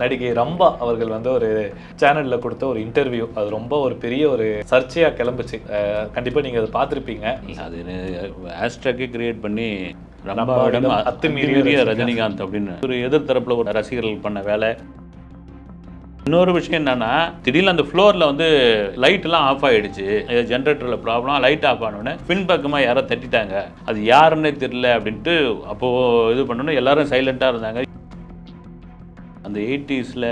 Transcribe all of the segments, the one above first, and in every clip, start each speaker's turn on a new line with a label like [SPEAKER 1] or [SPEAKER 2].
[SPEAKER 1] நடிகை ரம்பா அவர்கள் வந்து ஒரு சேனல்ல கொடுத்த ஒரு இன்டர்வியூ அது ரொம்ப ஒரு பெரிய ஒரு சர்ச்சையா கிளம்புச்சு. அஹ் கண்டிப்பா நீங்க அதை பார்த்திருப்பீங்க.
[SPEAKER 2] அது ஹேஷ்டேக்கே கிரியேட் பண்ணி
[SPEAKER 1] ரம்பாவிடம் அத்துமீறிய ரஜினிகாந்த்.
[SPEAKER 2] அப்படின்னு ஒரு எதிர்த்தரப்புல ஒரு ரசிகர்கள் பண்ண வேலை. இன்னொரு விஷயம் என்னன்னா திடீர்னு அந்த ஃப்ளோரில் வந்து லைட்லாம் ஆஃப் ஆயிடுச்சு. ஜென்ரேட்டரில் ப்ராப்ளம் லைட் ஆஃப் ஆனோடனே பின்பக்கமாக யாரோ தட்டிட்டாங்க. அது யாருன்னே தெரியல அப்படின்ட்டு அப்போது இது பண்ணணும் எல்லாரும் சைலண்ட்டாக இருந்தாங்க. அந்த எயிட்டிஸில்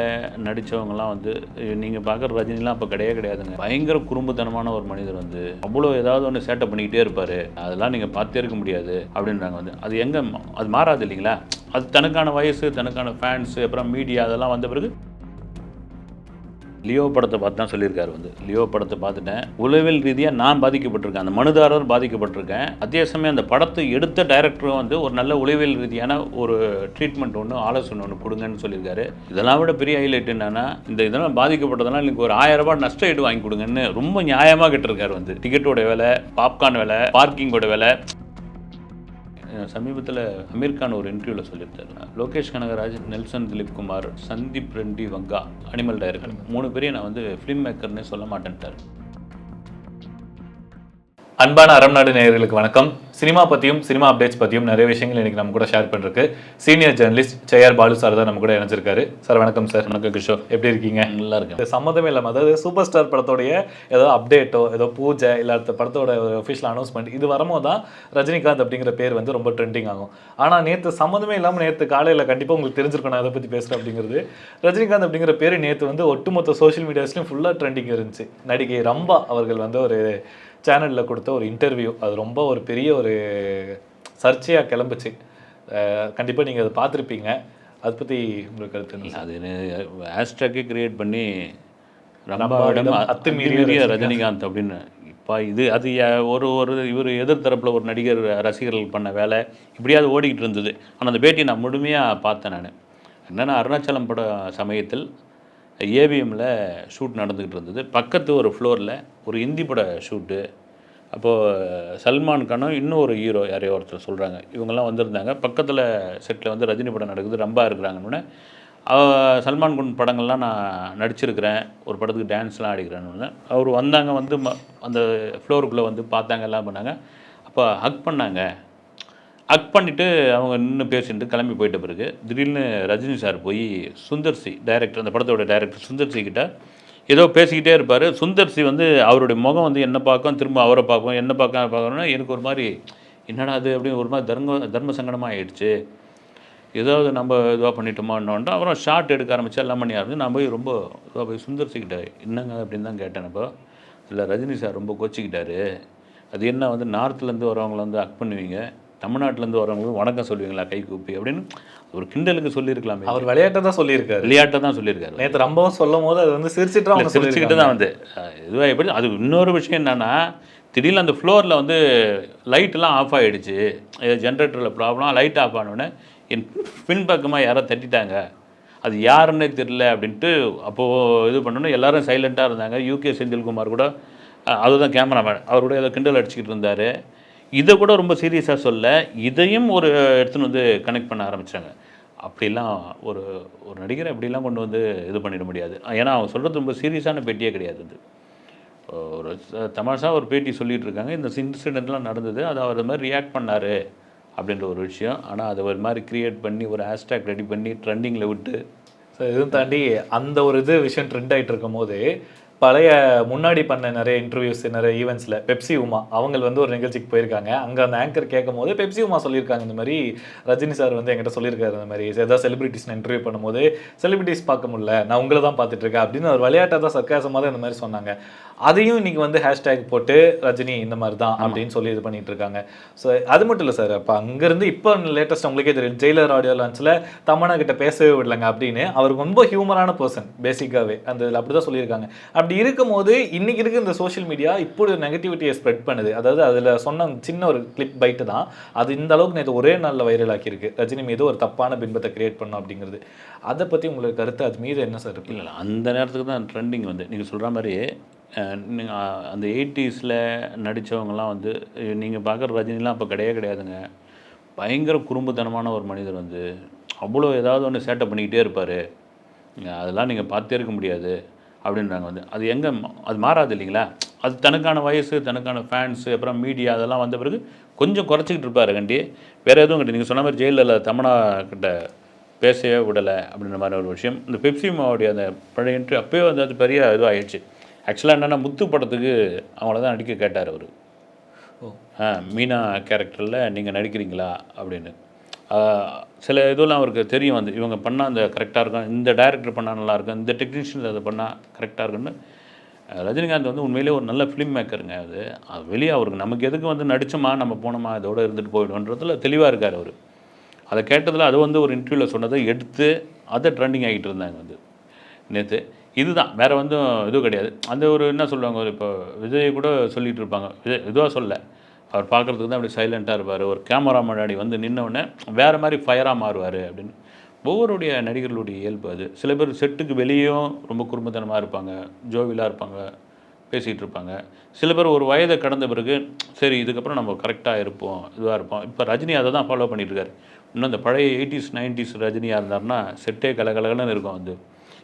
[SPEAKER 2] நடித்தவங்கலாம் வந்து நீங்கள் பார்க்குற ரஜினிலாம் அப்போ கிடையவே கிடையாதுங்க. பயங்கர குறும்புத்தனமான ஒரு மனிதர் வந்து அவ்வளோ ஏதாவது ஒன்று சேட்டை பண்ணிக்கிட்டே இருப்பார். அதெல்லாம் நீங்கள் பார்த்தே இருக்க முடியாது அப்படின்றாங்க வந்து. அது எங்கே அது மாறாது இல்லைங்களா? அது தனக்கான வயசு தனக்கான ஃபேன்ஸு அப்புறம் மீடியா அதெல்லாம் வந்த பிறகு லியோ படத்தை பார்த்து தான் சொல்லியிருக்காரு வந்து. லியோ படத்தை பார்த்துட்டேன். உளவியல் ரீதியாக நான் பாதிக்கப்பட்டிருக்கேன். அந்த மனுதாரர் பாதிக்கப்பட்டிருக்கேன். அதே சமயம் அந்த படத்தை எடுத்த டைரக்டரும் வந்து ஒரு நல்ல உளவியல் ரீதியான ஒரு ட்ரீட்மெண்ட் ஒன்று ஆலோசனை ஒன்று கொடுங்கன்னு சொல்லியிருக்காரு. இதெல்லாம் விட பெரிய ஹைலைட் என்னன்னா இந்த இதெல்லாம் பாதிக்கப்பட்டதெல்லாம் எனக்கு ஒரு ஆயிரம் ரூபாய் நஷ்ட ஈடு வாங்கி கொடுங்கன்னு ரொம்ப நியாயமாக கேட்டிருக்காரு வந்து. டிக்கெட்டோட விலை பாப்கார்ன் விலை பார்க்கிங்கோட விலை சமீபத்தில் அமீர் கான் ஒரு இன்டர்வியூவில் சொல்லியிருந்தார். Lokesh Kanagaraj Nelson Dilip Kumar Sandeep Reddy Vanga Animal director. மூணு பேரையும் நான் வந்து ஃபிலிம் மேக்கர்னே சொல்ல மாட்டேன்ட்டார்.
[SPEAKER 1] அன்பான அறம் நாடு நேயர்களுக்கு வணக்கம். சினிமா பத்தியும் சினிமா அப்டேட்ஸ் பத்தியும் நிறைய விஷயங்கள் இன்னைக்கு நம்ம கூட ஷேர் பண்றதுக்கு senior journalist Jayar Balu sir தான் நம்ம கூட இணைஞ்சிருக்காரு. சார் வணக்கம் சார்
[SPEAKER 2] வணக்கம் கிஷோர்.
[SPEAKER 1] எப்படி இருக்கீங்க?
[SPEAKER 2] நல்லா இருக்கேன்.
[SPEAKER 1] இது சம்மந்தமே இல்லாமல் அதாவது சூப்பர் ஸ்டார் படத்தோடைய ஏதோ அப்டேட்டோ ஏதோ பூஜை இல்லை அடுத்த படத்தோட ஒரு ஒஃபிஷியல் அனௌன்ஸ்மெண்ட் இது வரும்போது தான் ரஜினிகாந்த் அப்படிங்கிற பேர் வந்து ரொம்ப ட்ரெண்டிங் ஆகும். ஆனால் நேற்று சம்மந்தமே இல்லாமல் நேற்று காலையில் கண்டிப்பாக உங்களுக்கு தெரிஞ்சிருக்கும் நான் அதை பற்றி பேசுகிறேன் அப்படிங்கிறது. ரஜினிகாந்த் அப்படிங்கிற பேர் நேற்று வந்து ஒட்டுமொத்த சோஷியல் மீடியாஸ்லையும் ஃபுல்லாக ட்ரெண்டிங் இருந்துச்சு. நடிகை ரம்பா அவர்கள் வந்து ஒரு சேனலில் கொடுத்த ஒரு இன்டர்வியூ அது ரொம்ப ஒரு பெரிய ஒரு சர்ச்சையாக கிளம்புச்சு. கண்டிப்பாக நீங்கள் அதை பார்த்துருப்பீங்க. அதை பற்றி உங்களுக்கு கருத்து?
[SPEAKER 2] அது ஹேஷ்டேக்கே கிரியேட் பண்ணி
[SPEAKER 1] ரம்பாவிடம் அத்துமீறிய ரஜினிகாந்த்.
[SPEAKER 2] அப்படின்னு. இப்போ இது அது ஒரு ஒரு இவர் எதிர்த்தரப்பில் ஒரு நடிகர் ரசிகர்கள் பண்ண வேலை. இப்படியாவது ஓடிக்கிட்டு இருந்தது. ஆனால் அந்த பேட்டி நான் முழுமையாக பார்த்தேன் நான். என்னென்னா அருணாச்சலம் பட சமயத்தில் ஏவிஎம்மில் ஷூட் நடந்துக்கிட்டு இருந்தது. பக்கத்து ஒரு ஃப்ளோரில் ஒரு ஹிந்தி பட ஷூட்டு அப்போது சல்மான் கானும் இன்னும் ஒரு ஹீரோ யாரையோ ஒருத்தர் சொல்கிறாங்க இவங்கெல்லாம் வந்திருந்தாங்க. பக்கத்தில் செட்டில் வந்து ரஜினி படம் நடக்குது. ரொம்ப இருக்கிறாங்கன்னு. சல்மான் குன் படங்கள்லாம் நான் நடிச்சிருக்கிறேன். ஒரு படத்துக்கு டான்ஸ்லாம் ஆடிக்கிறேன்னு. அவர் வந்தாங்க வந்து ம- அந்த ஃப்ளோருக்குள்ளே வந்து பார்த்தாங்க எல்லாம் பண்ணாங்க. அப்போ ஹக் பண்ணாங்க. ஹக் பண்ணிவிட்டு அவங்க நின்று பேசிட்டு கிளம்பி போயிட்ட பிறகு திடீர்னு ரஜினி சார் போய் சுந்தர் சி டைரக்டர் அந்த படத்தோட டைரக்டர் சுந்தர் சி கிட்ட ஏதோ பேசிக்கிட்டே இருப்பார். சுந்தர் சி வந்து அவருடைய முகம் வந்து என்ன பார்க்கும் திரும்ப அவரை பார்க்கும் என்ன பார்க்க பார்க்கணும்னா எனக்கு ஒரு மாதிரி என்னடா அது அப்படின்னு ஒரு மாதிரி தர்ம தர்ம சங்கடமாக ஆயிடுச்சு ஏதாவது நம்ம இதுவாக பண்ணிட்டோமான்னு அப்புறம் ஷார்ட் எடுக்க ஆரம்பிச்சு எல்லாம் பண்ணி ஆரம்பிச்சு நான் போய் ரொம்ப இதுவாக போய் சுந்தர்சிக்கிட்ட என்னங்க அப்படின்னு தான் கேட்டேன் அப்போ. இல்லை ரஜினி சார் ரொம்ப கோச்சிக்கிட்டாரு. அது என்ன வந்து நார்த்துலேருந்து வரவங்கள வந்து அக் பண்ணுவீங்க? தமிழ்நாட்டிலேருந்து வரவங்களுக்கு வணக்கம் சொல்லுவீங்களா கை கூப்பி அப்படின்னு ஒரு கிண்டலுக்கு சொல்லியிருக்கலாமே.
[SPEAKER 1] அவர் விளையாட்டை தான் சொல்லியிருக்காரு.
[SPEAKER 2] விளையாட்டை தான் சொல்லியிருக்காரு.
[SPEAKER 1] நேற்று ரொம்பவும் சொல்லும் போது அது வந்து சிரிச்சிட்டு அவங்க
[SPEAKER 2] சிரிச்சுக்கிட்டு தான் வந்து. அஹ் இதுவா எப்படி அது இன்னொரு விஷயம் என்னன்னா திடீர்னு அந்த ஃப்ளோரில் வந்து லைட்லாம் ஆஃப் ஆகிடுச்சு ஜென்ரேட்டரில் ப்ராப்ளம் லைட் ஆஃப் ஆனோடனே என் பின்பக்கமாக யாரோ தட்டிட்டாங்க. அது யாருன்னே தெரியல அப்படின்ட்டு அப்போது இது பண்ணணும் எல்லாரும் சைலண்ட்டாக இருந்தாங்க. யூகே செந்தில்குமார் கூட அதுதான் கேமராமேன் அவர் கூட ஏதோ கிண்டல் அடிச்சுக்கிட்டு இருந்தார். இதை கூட ரொம்ப சீரியஸாக சொல்ல இதையும் ஒரு எடுத்துன்னு வந்து கனெக்ட் பண்ண ஆரம்பித்தாங்க அப்படிலாம் ஒரு ஒரு நடிகரை அப்படிலாம் கொண்டு வந்து இது பண்ணிட முடியாது. ஏன்னா அவங்க சொல்கிறது ரொம்ப சீரியஸான பேட்டியே கிடையாது இது. ஒரு தமாஷாக ஒரு பேட்டி சொல்லிகிட்டு இருக்காங்க. இந்த இன்சிடெண்ட்லாம் நடந்தது அது அவர் மாதிரி ரியாக்ட் பண்ணார் அப்படின்ற ஒரு விஷயம். ஆனால் அதை ஒரு மாதிரி க்ரியேட் பண்ணி ஒரு ஹேஷ்டேக் ரெடி பண்ணி ட்ரெண்டிங்கில் விட்டு
[SPEAKER 1] ஸோ இதுவும் தாண்டி அந்த ஒரு இது விஷயம் ட்ரெண்ட் ஆகிட்டு இருக்கும் போது பழைய முன்னாடி பண்ண நிறைய இன்டர்வியூஸ் நிறைய ஈவெண்ட்ஸில் பெப்சி உமா அவங்க வந்து ஒரு நிகழ்ச்சிக்கு போயிருக்காங்க. அங்கே அந்த ஆங்கர் கேட்கும் போது பெப்சி உமா சொல்லியிருக்காங்க இந்த மாதிரி. ரஜினி சார் வந்து என்கிட்ட சொல்லியிருக்காரு இந்த மாதிரி. ஏதாவது செலிபிரிட்டிஸ் இன்டர்வியூ பண்ணும்போது செலிபிரிட்டிஸ் பார்க்க முடியல நான் உங்களை தான் பார்த்துட்டு இருக்கேன் அப்படின்னு ஒரு விளையாட்டாக தான் சர்க்காசமாக தான் இந்த மாதிரி சொன்னாங்க. அதையும் இன்னைக்கு வந்து ஹேஷ்டேக் போட்டு ரஜினி இந்த மாதிரி தான் அப்படின்னு சொல்லி இது பண்ணிட்டு இருக்காங்க. ஸோ அது மட்டும் இல்லை சார் அப்போ அங்கேருந்து இப்போ லேட்டஸ்ட் உங்களுக்கே தெரியும். ஜெயிலர் ஆடியோ லான்ச்சில் தமனா கிட்ட பேசவே விடலங்க அப்படின்னு அவர் ரொம்ப ஹியூமரான பர்சன் பேசிக்காவே அந்த இதில் அப்படி தான் சொல்லியிருக்காங்க. அப்படி இருக்கும்போது இன்னைக்கு இருக்க இந்த சோஷியல் மீடியா இப்படி ஒரு நெகட்டிவிட்டியை ஸ்ப்ரெட் பண்ணுது. அதாவது அதில் சொன்ன சின்ன ஒரு கிளிப் பைட்டு தான். அது இந்த அளவுக்கு நேற்று ஒரே நாளில் வைரல் ஆக்கியிருக்கு. ரஜினி மீது ஒரு தப்பான பின்பத்தை கிரியேட் பண்ணும் அப்படிங்கிறது. அதை பற்றி உங்களுக்கு கருத்து அது மீது என்ன சார் இருக்கு?
[SPEAKER 2] இல்லை அந்த நேரத்துக்கு தான் ட்ரெண்டிங் வந்து. நீங்கள் சொல்கிற மாதிரி அந்த எயிட்டிஸில் நடித்தவங்கலாம் வந்து நீங்கள் பார்க்குற ரஜினிலாம் அப்போ கிடையவே கிடையாதுங்க. பயங்கர குறும்புத்தனமான ஒரு மனிதர் வந்து. அவ்வளோ ஏதாவது ஒன்று சேட்டை பண்ணிக்கிட்டே இருப்பார். அதெல்லாம் நீங்கள் பார்த்தே இருக்க முடியாது அப்படின்றாங்க வந்து. அது எங்கே அது மாறாது இல்லைங்களா? அது தனக்கான வயசு தனக்கான ஃபேன்ஸு அப்புறம் மீடியா அதெல்லாம் வந்த பிறகு கொஞ்சம் குறைச்சிக்கிட்டு இருப்பார் கண்டி. வேறு எதுவும் கிட்ட நீங்கள் சொன்ன மாதிரி ஜெயிலில் தமனா கிட்ட பேசவே விடலை அப்படின்ற மாதிரி ஒரு விஷயம். இந்த பெப்சி மாவுடைய அந்த பழைய இன்ட்ரி அப்போயே வந்து அது பெரிய இதுவாகிடுச்சு ஆக்சுவலாக என்னென்னா முத்து படத்துக்கு அவங்கள தான் நடிக்க கேட்டார் அவர்.
[SPEAKER 1] ஓ.
[SPEAKER 2] ஆ மீனா கேரக்டரில் நீங்கள் நடிக்கிறீங்களா? அப்படின்னு. சில இதெல்லாம் அவருக்கு தெரியும். வந்து இவங்க பண்ணால் அந்த கரெக்டாக இருக்கும். இந்த டைரக்டர் பண்ணால் நல்லா இருக்கும். இந்த டெக்னீஷியன் அதை பண்ணால் கரெக்டாக இருக்குன்னு ரஜினிகாந்த் வந்து உண்மையிலேயே ஒரு நல்ல ஃபிலிம் மேக்கருங்க அது. அது வெளியே அவருக்கு நமக்கு எதுக்கு வந்து நடிச்சோமா நம்ம போனோமா இதோட இருந்துட்டு போயிடும்ன்றதுல தெளிவாக இருக்கார் அவர். அதை கேட்டதில் அது வந்து ஒரு இன்டர்வியூவில் சொன்னதை எடுத்து அதை ட்ரெண்டிங் ஆகிட்டு இருந்தாங்க வந்து. நேற்று இதுதான். வேறு வந்து இதுவும் கிடையாது. அந்த ஒரு என்ன சொல்லுவாங்க ஒரு இப்போ விஜய் கூட சொல்லிகிட்டு இருப்பாங்க. விஜய் இதுவாக சொல்ல. அவர் பார்க்குறதுக்கு தான் அப்படி சைலண்ட்டாக இருப்பார். ஒரு கேமரா முன்னாடி வந்து நின்னவுடனே வேறு மாதிரி ஃபயராக மாறுவார் அப்படின்னு. ஒவ்வொருடைய நடிகர்களுடைய இயல்பு அது. சில பேர் செட்டுக்கு வெளியும் ரொம்ப குறும்புத்தனமாக இருப்பாங்க. ஜோவிலாக இருப்பாங்க. பேசிகிட்டு இருப்பாங்க. சில பேர் ஒரு வயதை கடந்த பிறகு சரி இதுக்கப்புறம் நம்ம கரெக்டாக இருப்போம் இதுவாக இருப்போம். இப்போ ரஜினி அதை தான் ஃபாலோ பண்ணிட்டுருக்காரு இன்னும் இந்த பழைய எயிட்டிஸ் நைன்டிஸ் ரஜினியாக இருந்தாருன்னா செட்டே கலகலகலன்னு இருக்கும் வந்து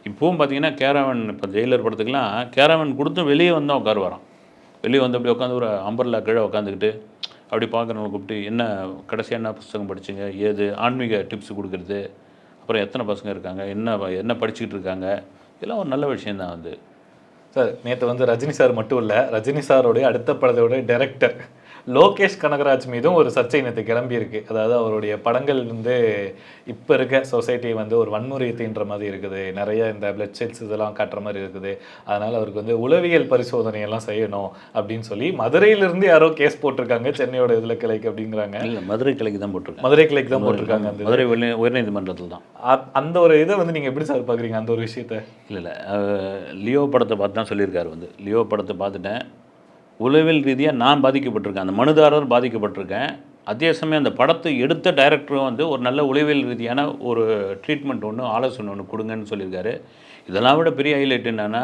[SPEAKER 2] இப்போவும் பார்த்தீங்கன்னா கேரவன் இப்போ ஜெயிலர் படத்துக்குலாம் கேரவன் கொடுத்து வெளியே வந்தால் உட்காருவாராம். வெளியே வந்து அப்படி உட்காந்து ஒரு அம்பர்லா கீழே உட்காந்துக்கிட்டு அப்படி பார்க்குறவங்க கூப்பிட்டு என்ன கடைசியாக என்ன புஸ்தகம் படிச்சீங்க? ஏது? ஆன்மீக டிப்ஸ் கொடுக்குறது. அப்புறம் எத்தனை பசங்க இருக்காங்க? என்ன என்ன படிச்சுக்கிட்டு இருக்காங்க? இதெல்லாம் ஒரு நல்ல விஷயந்தான் வந்து
[SPEAKER 1] சார் நேற்று வந்து ரஜினி சார் மட்டும் இல்லை ரஜினி சாரோடைய அடுத்த படத்தோடைய டைரக்டர் லோகேஷ் கனகராஜ் மீதும் ஒரு சர்ச்சை நேற்று கிளம்பி இருக்கு. அதாவது அவருடைய படங்கள் வந்து இப்போ இருக்க சொசைட்டி வந்து ஒரு வன்முறை தீன்ற மாதிரி இருக்குது. நிறைய இந்த பிளட் செல்ஸ் இதெல்லாம் காட்டுற மாதிரி இருக்குது. அதனால அவருக்கு வந்து உளவியல் பரிசோதனை எல்லாம் செய்யணும் அப்படின்னு சொல்லி மதுரையிலிருந்து யாரோ கேஸ் போட்டிருக்காங்க சென்னையோட இதில் கிளைக்கு அப்படிங்கிறாங்க.
[SPEAKER 2] இல்லை மதுரை கிளைக்கு தான் போட்டிருக்காங்க.
[SPEAKER 1] மதுரை கிளைக்கு தான் போட்டிருக்காங்க அந்த
[SPEAKER 2] மதுரை உயர் உயர்நீதிமன்றத்தில் தான்.
[SPEAKER 1] அந்த ஒரு இதை வந்து நீங்க எப்படி சார் பாக்குறீங்க அந்த ஒரு விஷயத்த?
[SPEAKER 2] இல்லை இல்லை. லியோ படத்தை பார்த்து தான் சொல்லியிருக்காரு வந்து. லியோ படத்தை பார்த்துட்டேன். உளவியல் ரீதியாக நான் பாதிக்கப்பட்டிருக்கேன். அந்த மனுதாரர் பாதிக்கப்பட்டிருக்கேன். அதே சமயம் அந்த படத்தை எடுத்த டைரக்டரும் வந்து ஒரு நல்ல உளவியல் ரீதியான ஒரு ட்ரீட்மெண்ட் ஒன்று ஆலோசனை ஒன்று கொடுங்கன்னு சொல்லியிருக்காரு. இதெல்லாம் விட பெரிய ஹைலைட் என்னென்னா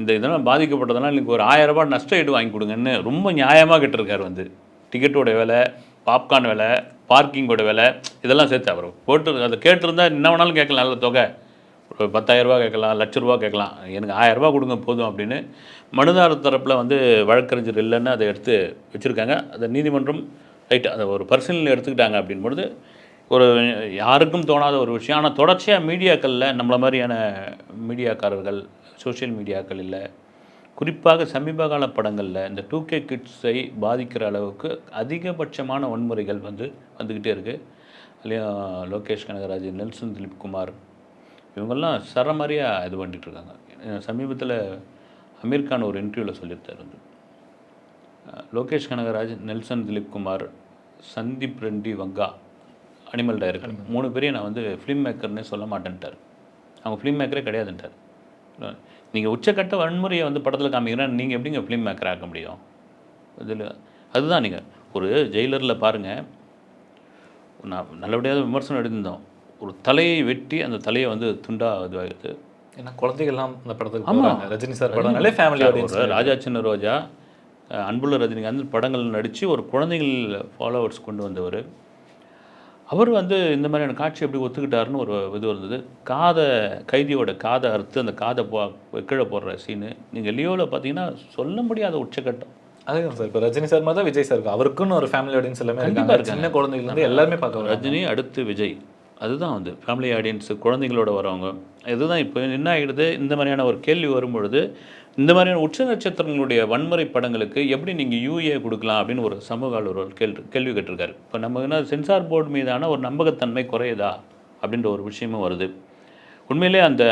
[SPEAKER 2] இந்த இதெல்லாம் பாதிக்கப்பட்டதெல்லாம் எனக்கு ஒரு ஆயிரம் ரூபாய் நஷ்ட ஈடு வாங்கி கொடுங்கன்னு ரொம்ப நியாயமாக கேட்டிருக்காரு வந்து. டிக்கெட்டோட விலை பாப்கார்ன் விலை பார்க்கிங்கோட விலை இதெல்லாம் சேர்த்து அவர் போட்டு அதை கேட்டிருந்தா என்ன வேணாலும் கேட்கலாம் நல்ல தொகை. ஒரு பத்தாயிரரூபா கேட்கலாம் லட்ச ரூபா கேட்கலாம். எனக்கு ஆயிரரூபா கொடுங்க போதும் அப்படின்னு மனுதாரர் தரப்பில் வந்து வழக்கறிஞர் இல்லைன்னு அதை எடுத்து வச்சுருக்காங்க. அதை நீதிமன்றம் ரைட் அதை ஒரு பர்சனல் எடுத்துக்கிட்டாங்க அப்படின்பொழுது ஒரு யாருக்கும் தோணாத ஒரு விஷயம். ஆனால் தொடர்ச்சியாக மீடியாக்களில் நம்மளை மாதிரியான மீடியாக்காரர்கள் சோஷியல் மீடியாக்கள் இல்லை குறிப்பாக சமீப கால படங்களில் இந்த டூ கே கிட்ஸை பாதிக்கிற அளவுக்கு அதிகபட்சமான வன்முறைகள் வந்து வந்துக்கிட்டே இருக்குது அதுலேயும் லோகேஷ் கனகராஜ் நெல்சன் திலீப் குமார் இவங்கெல்லாம் சரமாரியாக இது பண்ணிட்டு இருக்காங்க சமீபத்தில் அமீர் கான் ஒரு இன்டர்வியூவில் சொல்லியிருந்தார் வந்து. Lokesh Kanagaraj Nelson Dilip Kumar Sandeep Reddy Vanga Animal director. மூணு பேரையும் நான் வந்து ஃபிலிம் மேக்கர்னே சொல்ல மாட்டேன்ட்டார். அவங்க ஃபிலிம் மேக்கரே கிடையாதுன்ட்டார். நீங்கள் உச்சக்கட்ட வன்முறையை வந்து படத்தில் காமிக்கிறேன் நீங்கள் எப்படிங்க ஃபிலிம் மேக்கர் ஆக்க முடியும்? இதில் அதுதான் நீங்கள் ஒரு ஜெயிலரில் பாருங்கள் நான் நல்லபடியாக விமர்சனம் எடுத்திருந்தோம். ஒரு தலையை வெட்டி அந்த தலையை வந்து துண்டா இதுவாகிடுது
[SPEAKER 1] ஏன்னா குழந்தைகள்லாம் அந்த படத்துக்கு
[SPEAKER 2] ஆமா.
[SPEAKER 1] போறாங்க. ரஜினி சார் படம்னாலே ஃபேமிலி ஆடியன்ஸ்
[SPEAKER 2] ஒரு ராஜா சின்ன ரோஜா அன்புள்ள ரஜினிகாந்த் படங்கள் நடித்து ஒரு குழந்தைகள் ஃபாலோவர்ஸ் கொண்டு வந்தவர். அவர் வந்து இந்த மாதிரியான காட்சி எப்படி ஒத்துக்கிட்டாருன்னு ஒரு இது இருந்தது காதை கைதியோட காதை அறுத்து அந்த காதை போ கீழே போடுற சீனு நீங்கள் லியோவில் பார்த்தீங்கன்னா சொல்ல முடியாத உச்சக்கட்டம்.
[SPEAKER 1] அதுதான் சார். இப்போ ரஜினி சார் மாதிரி தான் விஜய் சார் அவருக்குன்னு ஒரு ஃபேமிலி ஆடியன்ஸ் எல்லாமே இருக்காங்க. சின்ன குழந்தைகள் இருந்து எல்லாருமே பார்க்க
[SPEAKER 2] ரஜினி அடுத்து விஜய். அதுதான் வந்து ஃபேமிலி ஆடியன்ஸு குழந்தைங்களோட வரவங்க. இதுதான் இப்போ என்ன ஆகிடுது இந்த மாதிரியான ஒரு கேள்வி வரும்பொழுது இந்த மாதிரியான உச்ச நட்சத்திரங்களுடைய வன்முறை படங்களுக்கு எப்படி நீங்கள் யூஏ கொடுக்கலாம் அப்படின்னு ஒரு சமூக ஆளுநர் கேள்வி கேள்வி கேட்டிருக்காரு. இப்போ நம்ம என்ன சென்சார் போர்டு மீதான ஒரு நம்பகத்தன்மை குறையுதா? அப்படின்ற ஒரு விஷயமும் வருது. உண்மையிலே அந்த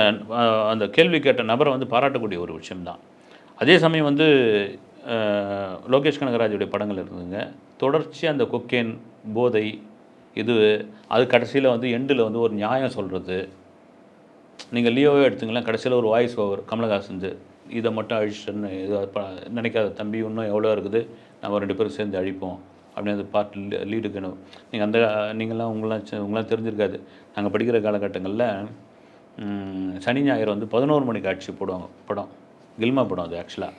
[SPEAKER 2] அந்த கேள்வி கேட்ட நபரை வந்து பாராட்டக்கூடிய ஒரு விஷயம்தான். அதே சமயம் வந்து லோகேஷ் கனகராஜுடைய படங்கள் இருந்ததுங்க தொடர்ச்சி அந்த கொக்கேன் போதை இது அது கடைசியில் வந்து எண்டில் வந்து ஒரு நியாயம் சொல்கிறது நீங்கள் லியோவே எடுத்துங்களேன் கடைசியில் ஒரு வாய்ஸ் ஓவர் கமலஹாசன் இதை மட்டும் அழிச்சிட்டுன்னு இதை ப- நினைக்காத தம்பி இன்னும் எவ்வளோ இருக்குது? நம்ம ரெண்டு பேரும் சேர்ந்து அழிப்போம். அப்படின்னு அந்த பாட்டு லீடுக்கணும் நீங்கள் அந்த நீங்களாம் உங்களாம் உங்களாம் தெரிஞ்சிருக்காது. நாங்கள் படிக்கிற காலகட்டங்களில் சனி ஞாயிறு வந்து பதினோரு மணிக்கு ஆட்சி போடுவாங்க படம். கில்மா படம் அது ஆக்சுவலாக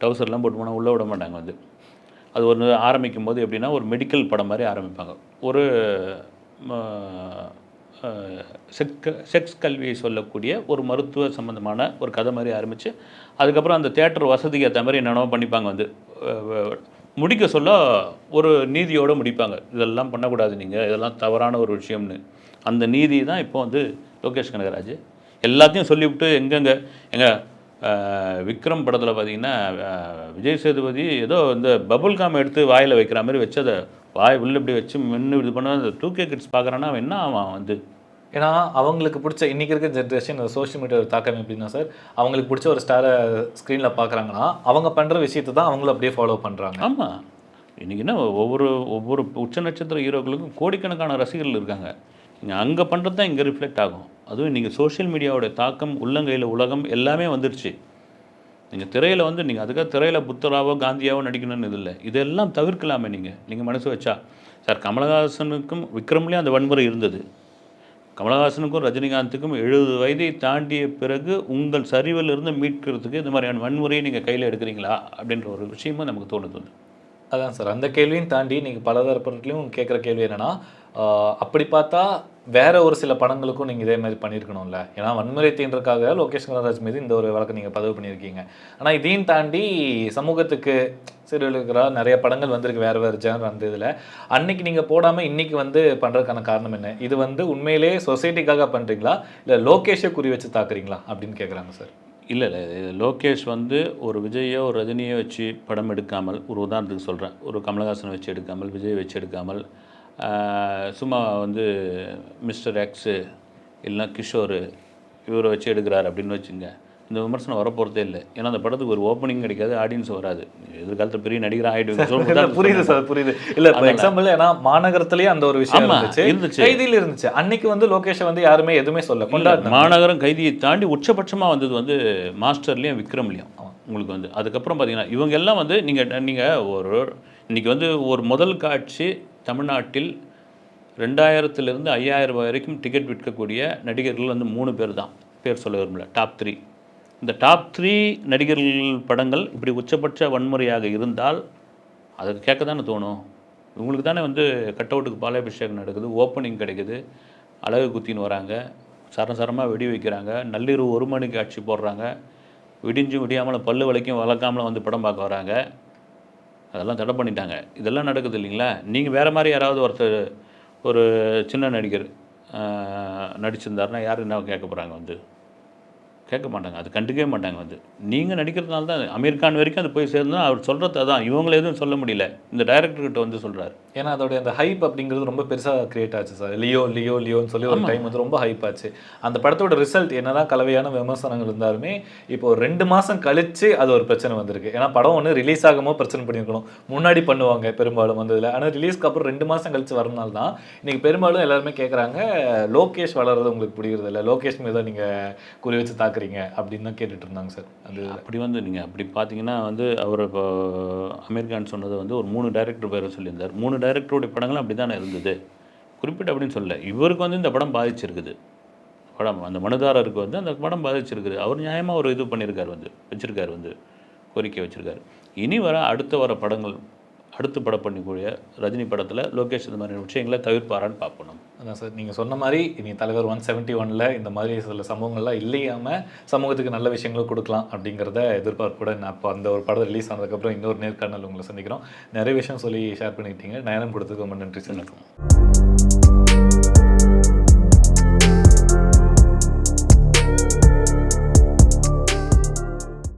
[SPEAKER 2] டவுசர்லாம் போட்டு போனால் உள்ளே விட மாட்டாங்க வந்து. அது ஒன்று ஆரம்பிக்கும் போது எப்படின்னா ஒரு மெடிக்கல் படம் மாதிரி ஆரம்பிப்பாங்க. ஒரு செக் செக்ஸ் கல்வியை சொல்லக்கூடிய ஒரு மருத்துவ சம்மந்தமான ஒரு கதை மாதிரி ஆரம்பித்து அதுக்கப்புறம் அந்த தேட்டர் வசதிக்கு ஏற்ற மாதிரி என்னென்னவோ பண்ணிப்பாங்க வந்து. முடிக்க சொல்ல ஒரு நீதியோடு முடிப்பாங்க. இதெல்லாம் பண்ணக்கூடாது நீங்கள் இதெல்லாம் தவறான ஒரு விஷயம்னு. அந்த நீதி தான் இப்போ வந்து லோகேஷ் கனகராஜ். எல்லாத்தையும் சொல்லிவிட்டு எங்கெங்கே எங்கள் விக்ரம் படத்தில் பார்த்தீங்கன்னா விஜய் சேதுபதி ஏதோ இந்த பபுல் காம் எடுத்து வாயில் வைக்கிற மாதிரி வச்சு அதை வாய் உள்ள இப்படி வச்சு மென்று இது பண்ண அந்த டூ கே கிட்ஸ் பார்க்குறான்னா அவன் என்ன அவன் வந்து?
[SPEAKER 1] ஏன்னா அவங்களுக்கு பிடிச்ச இன்னைக்கு இருக்க ஜென்ரேஷன் சோஷியல் மீடியா தாக்கம் எப்படின்னா சார் அவங்களுக்கு பிடிச்ச ஒரு ஸ்டாரை ஸ்க்ரீனில் பார்க்குறாங்கன்னா அவங்க பண்ணுற விஷயத்தை தான் அவங்களும் அப்படியே ஃபாலோ பண்ணுறாங்க
[SPEAKER 2] ஆமாம் இன்றைக்கி என்ன ஒவ்வொரு ஒவ்வொரு உச்ச நட்சத்திர ஹீரோக்களுக்கும் கோடிக்கணக்கான ரசிகர்கள் இருக்காங்க. நீங்கள் அங்கே பண்ணுறது தான் இங்கே ரிஃப்ளெக்ட் ஆகும். அதுவும் நீங்கள் சோஷியல் மீடியாவோட தாக்கம் உள்ளங்கையில் உலகம் எல்லாமே வந்துருச்சு. நீங்கள் திரையில் வந்து நீங்கள் அதுக்காக திரையில் புத்தராவோ காந்தியாவோ நடிக்கணும்னு இது இல்லை. இதெல்லாம் தவிர்க்கலாமே நீங்கள் நீங்கள் மனசு வச்சா. சார் கமலஹாசனுக்கும் விக்ரம்லேயும் அந்த வன்முறை இருந்தது. கமலஹாசனுக்கும் ரஜினிகாந்துக்கும் எழுபது வயதை தாண்டிய பிறகு உங்கள் சரிவில் இருந்து மீட்கிறதுக்கு இந்த மாதிரியான வன்முறையை நீங்கள் கையில் எடுக்கிறீங்களா? அப்படின்ற ஒரு விஷயமும் நமக்கு தோணுது.
[SPEAKER 1] அதான் சார். அந்த கேள்வியும் தாண்டி நீங்கள் பலதரப்பட்லையும் கேட்குற கேள்வி என்னென்னா அப்படி பார்த்தா வேற ஒரு சில படங்களுக்கும் நீங்கள் இதே மாதிரி பண்ணியிருக்கணும்ல. ஏன்னா வன்முறை தீன்றதுக்காக லோகேஷ் கனராஜ் மீது இந்த ஒரு வழக்கு நீங்கள் பதிவு பண்ணியிருக்கீங்க. ஆனால் இதையும் தாண்டி சமூகத்துக்கு இருக்கிற நிறைய படங்கள் வந்திருக்கு வேறு வேறு ஜேனர் அந்த இதில். அன்னைக்கு நீங்கள் போடாமல் இன்னைக்கு வந்து பண்ணுறதுக்கான காரணம் என்ன? இது வந்து உண்மையிலே சொசைட்டிக்காக பண்ணுறீங்களா இல்லை லோகேஷை குறி வச்சு தாக்குறீங்களா? அப்படின்னு கேட்குறாங்க சார்.
[SPEAKER 2] இல்லை இல்லை. லோகேஷ் வந்து ஒரு விஜயோ ஒரு ரஜினியோ வச்சு படம் எடுக்காமல் ஒரு உதாரணத்துக்கு சொல்கிறேன் ஒரு கமலஹாசனை வச்சு எடுக்காமல் விஜய் வச்சு எடுக்காமல் சும்மா வந்து மிஸ்டர் எக்ஸு இல்லைன்னா கிஷோரு இவரை வச்சு எடுக்கிறார் அப்படின்னு வச்சுங்க. இந்த விமர்சனம் வரப்போகிறதே இல்லை. ஏன்னா அந்த படத்துக்கு ஒரு ஓப்பனிங் கிடைக்காது ஆடியன்ஸ் வராது. எதிர்காலத்தில் பெரிய நடிகர் ஆகிடுவீங்க
[SPEAKER 1] புரியுது சார் புரியுது. இல்ல இப்போ எக்ஸாம்பிள் ஏன்னா மாநகரத்திலேயே அந்த ஒரு விஷயம் இருந்துச்சு.
[SPEAKER 2] இருந்துச்சு.
[SPEAKER 1] கைதியில் இருந்துச்சு. அன்னைக்கு வந்து லோகேஷை வந்து யாருமே எதுவுமே சொல்ல கொண்டாடினாங்க
[SPEAKER 2] மாநகரம் கைதியை தாண்டி உச்சபட்சமாக வந்தது வந்து மாஸ்டர்லேயும் விக்ரம்லேயும். உங்களுக்கு வந்து. அதுக்கப்புறம் பார்த்தீங்கன்னா இவங்க எல்லாம் வந்து நீங்கள் நீங்கள் ஒரு இன்னைக்கு வந்து ஒரு முதல் காட்சி தமிழ்நாட்டில் ரெண்டாயிரத்துலேருந்து ஐயாயிரம் ரூபாய் வரைக்கும் டிக்கெட் விற்கக்கூடிய நடிகர்கள் வந்து மூணு பேர் தான். பேர் சொல்ல விரும்பல. டாப் த்ரீ இந்த டாப் த்ரீ நடிகர்கள் படங்கள் இப்படி உச்சபட்ச வன்முறையாக இருந்தால் அதுக்கு கேட்க தானே தோணும். இவங்களுக்கு தானே வந்து கட் அவுட்டுக்கு பாலாபிஷேகம் நடக்குது ஓப்பனிங் கிடைக்குது அழகு குத்தின்னு வராங்க சரசரமாக வெடி வைக்கிறாங்க நள்ளிரவு ஒரு மணிக்கு காட்சி போடுறாங்க விடிஞ்சும் விடியாமல் பல்லு வலிக்கும் வளர்க்காமலும் வந்து படம் பார்க்க வராங்க. அதெல்லாம் தடை பண்ணிட்டாங்க. இதெல்லாம் நடக்குது இல்லைங்களா? நீங்கள் வேறு மாதிரி யாராவது ஒருத்தர் ஒரு சின்ன நடிகர் நடிச்சிருந்தாருன்னா யார் என்ன கேட்க போகிறாங்க வந்து? கேட்க மாட்டாங்க. அது கண்டுக்கவே மாட்டாங்க வந்து. நீங்கள் நடிக்கிறதுனால தான் அமீர்கான் வரைக்கும் அது போய் சேர்ந்தா அவர் சொல்கிறது அதான். இவங்களே எதுவும் சொல்ல முடியல. இந்த டைரக்டர்கிட்ட வந்து சொல்கிறாரு
[SPEAKER 1] ஏன்னா அதோட அந்த ஹைப் அப்படிங்கிறது ரொம்ப பெருசா கிரியேட் ஆச்சு சார் லியோ லியோ லியோன்னு சொல்லி ஒரு டைம் வந்து ரொம்ப ஹைப் ஆச்சு. அந்த படத்தோட ரிசல்ட் என்னதான் கலவையான விமர்சனங்கள் இருந்தாலுமே இப்போ ரெண்டு மாசம் கழிச்சு அது ஒரு பிரச்சனை வந்திருக்கு. ஏன்னா படம் ஒன்று ரிலீஸ் ஆகும்போது பிரச்சனை பண்ணியிருக்கணும். முன்னாடி பண்ணுவாங்க பெரும்பாலும் வந்ததுல. ஆனால் ரிலீஸ்க்கு அப்புறம் ரெண்டு மாசம் கழிச்சு வரனால தான் இன்னைக்கு பெரும்பாலும் எல்லாருமே கேட்குறாங்க லோகேஷ் வளர்றது உங்களுக்கு பிடிக்கிறது இல்லை லோகேஷ் மீது நீங்க குறி வச்சு தாக்குறீங்க. அப்படின்னு தான் கேட்டுட்டு இருந்தாங்க சார் அது
[SPEAKER 2] அப்படி வந்து நீங்கள் அப்படி பார்த்தீங்கன்னா வந்து அவர் இப்போ அமீர் கான் சொன்னது வந்து ஒரு மூணு டைரக்டர் பேரை சொல்லியிருந்தார். மூணு டைரக்டருடைய படங்களும் அப்படி தானே இருந்தது? குறிப்பிட்ட அப்படின்னு சொல்லலை. இவருக்கு வந்து இந்த படம் பாதிச்சிருக்குது. படம் அந்த மனுதாரருக்கு வந்து அந்த படம் பாதிச்சிருக்குது. அவர் நியாயமாக ஒரு இது பண்ணியிருக்காரு வந்து வச்சிருக்காரு வந்து கோரிக்கை வச்சுருக்காரு. இனி வர அடுத்த வர படங்கள் அடுத்து படம் பண்ணிக்கூடிய ரஜினி படத்தில் லோகேஷ் இந்த மாதிரி விஷயங்களை தவிர்ப்பாரான்னு பார்ப்போம்.
[SPEAKER 1] அதான் சார் நீங்கள் சொன்ன மாதிரி இனி தலைவர் ஒன் செவன்ட்டி ஒனில் இந்த மாதிரி சில சம்பவங்கள்லாம் இல்லையாமல் சமூகத்துக்கு நல்ல விஷயங்களும் கொடுக்கலாம் அப்படிங்கிறத எதிர்பார்ப்போட நான் அப்போ அந்த ஒரு படம் ரிலீஸ் ஆனதுக்கப்புறம் இன்னொரு நேர்காணல் உங்களை சந்திக்கிறோம். நிறைய விஷயம் சொல்லி ஷேர் பண்ணிக்கிட்டீங்க. நேரம் கொடுத்ததுக்கு ரொம்ப நன்றி சார்.